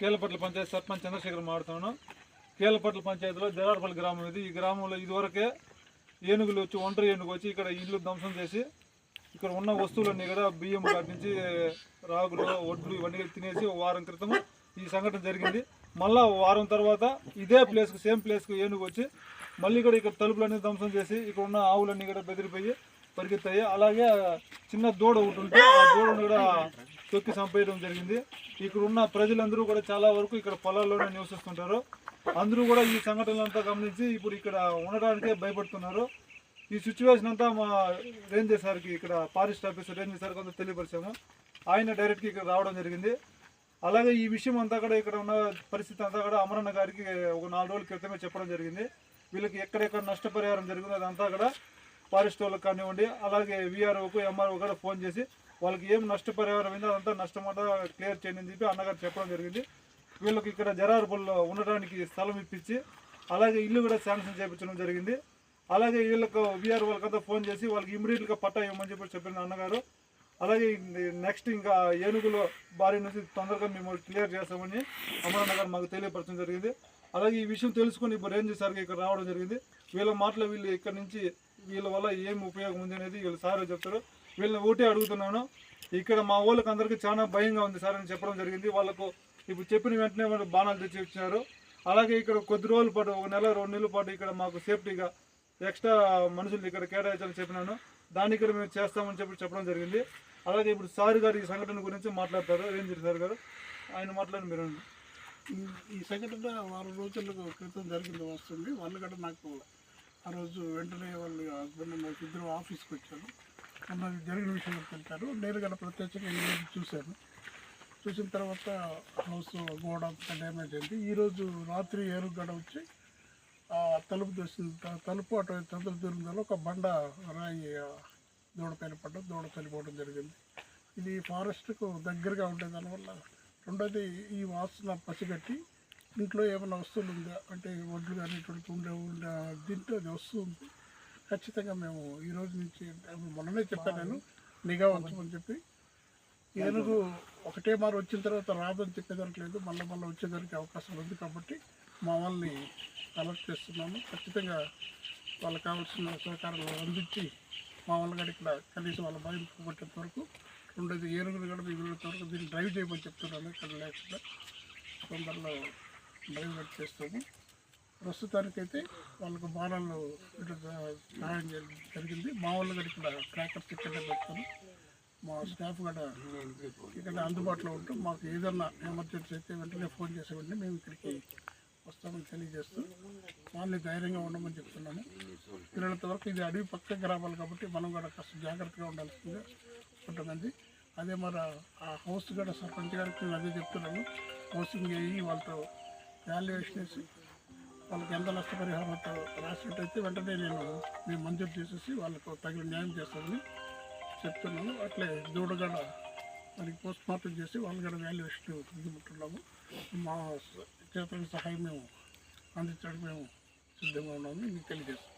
కేలపట్ల పంచాయతీ సర్పంచ్ చంద్రశేఖర్ మాడుతున్నాను కేలపట్ల పంచాయతీలో జరారపల్లి గ్రామం ఇది. ఈ గ్రామంలో ఇదివరకే ఏనుగులు వచ్చి ఒంటరి ఏనుగు వచ్చి ఇక్కడ ఇల్లు ధ్వంసం చేసి ఇక్కడ ఉన్న వస్తువులన్నీ కూడా బియ్యం కాటించి రాగులు ఒడ్లు ఇవన్నీ తినేసి వారం క్రితం ఈ సంఘటన జరిగింది. మళ్ళా వారం తర్వాత ఇదే ప్లేస్కు సేమ్ ప్లేస్కు ఏనుగు వచ్చి మళ్ళీ కూడా ఇక్కడ తలుపులన్నీ ధ్వంసం చేసి ఇక్కడ ఉన్న ఆవులన్నీ కూడా బెదిరిపోయి పరిగెత్తాయి. అలాగే చిన్న దూడ ఒకటి ఉంటే ఆ దూడను కూడా తొక్కి చంపేయడం జరిగింది. ఇక్కడ ఉన్న ప్రజలందరూ కూడా చాలా వరకు ఇక్కడ పొలాల్లోనే నివసిస్తుంటారు. అందరూ కూడా ఈ సంఘటనలంతా గమనించి ఇప్పుడు ఇక్కడ ఉండడానికే భయపడుతున్నారు. ఈ సిచ్యువేషన్ అంతా మా రేంజర్ సార్కి ఇక్కడ ఫారెస్ట్ ఆఫీసర్ రేంజర్ సార్కి అంతా తెలియపరిచాము. ఆయన డైరెక్ట్గా ఇక్కడ రావడం జరిగింది. అలాగే ఈ విషయం అంతా కూడా ఇక్కడ ఉన్న పరిస్థితి అంతా కూడా అమరన్న గారికి ఒక నాలుగు రోజుల క్రితమే చెప్పడం జరిగింది. వీళ్ళకి ఎక్కడెక్కడ నష్టపరిహారం జరిగిందో అదంతా కూడా ఫారెస్ట్ వాళ్ళకి కానివ్వండి అలాగే విఆర్ఓకు ఎంఆర్ఓ కూడా ఫోన్ చేసి వాళ్ళకి ఏం నష్టపరిహారం అయిందో అదంతా నష్టం అంతా క్లియర్ చేయండి అని చెప్పి అన్నగారు చెప్పడం జరిగింది. వీళ్ళకి ఇక్కడ జరార్పుల్లో ఉండడానికి స్థలం ఇప్పించి అలాగే ఇల్లు కూడా శాంక్షన్ చేయించడం జరిగింది. అలాగే వీళ్ళకు విఆర్ వాళ్ళకంతా ఫోన్ చేసి వాళ్ళకి ఇమీడియట్గా పట్టా ఇవ్వమని చెప్పి చెప్పిన అన్నగారు. అలాగే నెక్స్ట్ ఇంకా ఏనుగులు బారి నుంచి తొందరగా మేము క్లియర్ చేస్తామని అమరన్న గారు మాకు తెలియపరచడం జరిగింది. అలాగే ఈ విషయం తెలుసుకుని ఇప్పుడు రేంజ్ సార్కి ఇక్కడ రావడం జరిగింది. వీళ్ళ మాటలు వీళ్ళు ఇక్కడ నుంచి వీళ్ళ వల్ల ఏం ఉపయోగం ఉంది అనేది వీళ్ళు సార్ చెప్తారు. వీళ్ళని ఒకటే అడుగుతున్నాను. ఇక్కడ మా వాళ్ళకి అందరికీ చాలా భయంగా ఉంది సార్ అని చెప్పడం జరిగింది. వాళ్ళకు ఇప్పుడు చెప్పిన వెంటనే వాళ్ళు బాణాలు తెచ్చి ఇచ్చినారు. అలాగే ఇక్కడ కొద్ది రోజుల పాటు ఒక నెల రెండు నెలల పాటు ఇక్కడ మాకు సేఫ్టీగా ఎక్స్ట్రా మనుషులు ఇక్కడ కేటాయించాలని చెప్పినాను. దాన్ని ఇక్కడ మేము చేస్తామని చెప్పి చెప్పడం జరిగింది. అలాగే ఇప్పుడు సార్ గారు ఈ సంఘటన గురించి మాట్లాడతారు. రేంజర్ సార్ గారు ఆయన మాట్లాడి మీరు. ఈ- ఈ సంఘటన వారం రోజుల క్రితం జరిగింది వస్తుంది వాళ్ళు కూడా నాకు ఆ రోజు వెంటనే వాళ్ళ హస్బెండ్ నాకు ఇద్దరు ఆఫీస్కి వచ్చారు. అన్నది జరిగిన విషయం తెలిపారు నేను కూడా ప్రత్యక్షంగా ఈ చూశాను. చూసిన తర్వాత హౌస్ గోడ డ్యామేజ్ అయింది. ఈరోజు రాత్రి ఏరు గడ వచ్చి ఆ తలుపు తెచ్చిన తలుపు అటు చంద్ర దూరంలో ఒక బండ రాయి ఆ, దూడ పైన పడ్డ దూడ చనిపోవడం జరిగింది. ఇది ఫారెస్ట్కు దగ్గరగా ఉండే దానివల్ల రెండోది ఈ వాసన పసిగట్టి ఇంట్లో ఏమైనా వస్తువులు ఉందా? అంటే వడ్లు కానీ ఇటువంటి ఉండే ఉండే దీంట్లో అది వస్తుంది ఖచ్చితంగా మేము ఈ రోజు నుంచి మొన్ననే చెప్పాను నేను నిఘా ఉంచమని చెప్పి. ఏనుగు ఒకటే మారు వచ్చిన తర్వాత రాదని చెప్పేదానికి లేదు మళ్ళీ మళ్ళీ వచ్చేదానికి అవకాశం ఉంది కాబట్టి మా వాళ్ళని అలర్ట్ చేస్తున్నాము. ఖచ్చితంగా వాళ్ళకి కావాల్సిన సహకారాలు అందించి మా వాళ్ళ కూడా ఇక్కడ కనీసం వాళ్ళ భయం పోగొట్టేంత వరకు రెండోది ఏనుగులు కూడా మిగిలినంత వరకు దీన్ని డ్రైవ్ చేయమని చెప్తున్నాను ఇక్కడ లేకుండా తొందరలో డ్రైవ్ చేస్తాము. ప్రస్తుతానికైతే వాళ్ళకు బాణాలు సహాయం జరిగింది. మా వాళ్ళు కూడా ఇక్కడ ట్రాకర్స్ ఇక్కడే పెడతాను మా స్టాఫ్ కూడా ఇక్కడ అందుబాటులో ఉంటూ మాకు ఏదన్నా ఎమర్జెన్సీ అయితే వెంటనే ఫోన్ చేసే వెంటనే మేము ఇక్కడికి వస్తామని తెలియజేస్తూ వాళ్ళని ధైర్యంగా ఉండమని చెప్తున్నాము. పిల్లలంత వరకు ఇది అడవి పక్క గ్రామాలు కాబట్టి మనం కూడా కాస్త జాగ్రత్తగా ఉండాల్సిందిగా ఉంటుందండి అదే మరి ఆ హౌస్ కూడా సర్పంచ్ గారికి అదే చెప్తున్నాను హౌసింగ్ అయ్యి వాళ్ళతో వాల్యుయేషన్ వేసి వాళ్ళకి ఎంత నష్టపరిహారంతో రాసినట్టయితే వెంటనే నేను మేము మంజూరు చేసేసి వాళ్ళకు తగిన న్యాయం చేస్తామని చెప్తున్నాను. అట్లే దూడగడ మనకి పోస్ట్ మార్టం చేసి వాళ్ళు కూడా వాల్యుయేషన్ ఇవ్వమంటున్నాము మా చేతులకు సహాయం మేము అందించడానికి మేము సిద్ధంగా ఉన్నామని మీకు తెలియజేస్తాం